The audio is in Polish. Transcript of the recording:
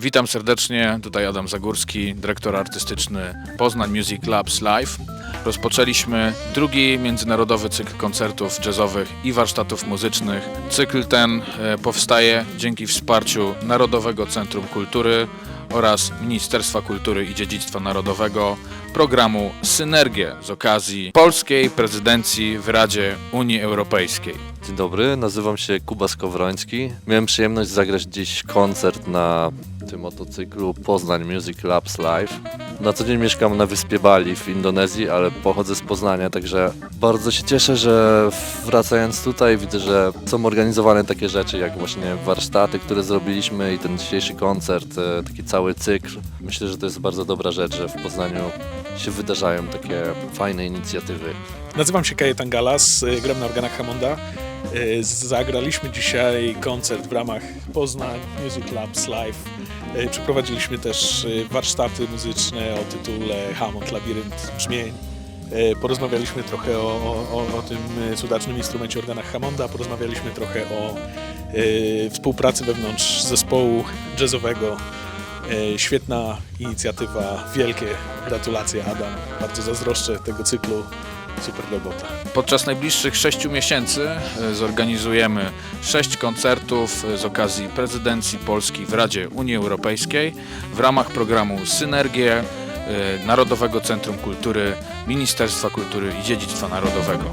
Witam serdecznie, tutaj Adam Zagórski, dyrektor artystyczny Poznań Music Labs Live. Rozpoczęliśmy drugi międzynarodowy cykl koncertów jazzowych i warsztatów muzycznych. Cykl ten e, powstaje dzięki wsparciu Narodowego Centrum Kultury oraz Ministerstwa Kultury i Dziedzictwa Narodowego programu Synergie z okazji polskiej prezydencji w Radzie Unii Europejskiej. Dzień dobry, nazywam się Kuba Skowroński. Miałem przyjemność zagrać dziś koncert na tym oto cyklu Poznań Music Labs Live. Na co dzień mieszkam na wyspie Bali w Indonezji, ale pochodzę z Poznania, także bardzo się cieszę, że wracając tutaj widzę, że są organizowane takie rzeczy jak właśnie warsztaty, które zrobiliśmy i ten dzisiejszy koncert, e, taki cały cykl. Myślę, że to jest bardzo dobra rzecz, że w Poznaniu się wydarzają takie fajne inicjatywy. Nazywam się Kajetan Galas, y, gram na organach Hammonda. Y, Zagraliśmy dzisiaj koncert w ramach Poznań Music Labs Live. Y, Przeprowadziliśmy też y, warsztaty muzyczne o tytule Hammond Labirynt Brzmień. Porozmawialiśmy trochę o, o, o tym cudacznym instrumencie organach Hammonda, porozmawialiśmy trochę o współpracy wewnątrz zespołu jazzowego. Świetna inicjatywa, wielkie gratulacje Adam, bardzo zazdroszczę tego cyklu. Super robota. Podczas najbliższych sześciu miesięcy e, zorganizujemy sześć koncertów e, z okazji prezydencji Polski w Radzie Unii Europejskiej w ramach programu Synergie e, Narodowego Centrum Kultury Ministerstwa Kultury i Dziedzictwa Narodowego.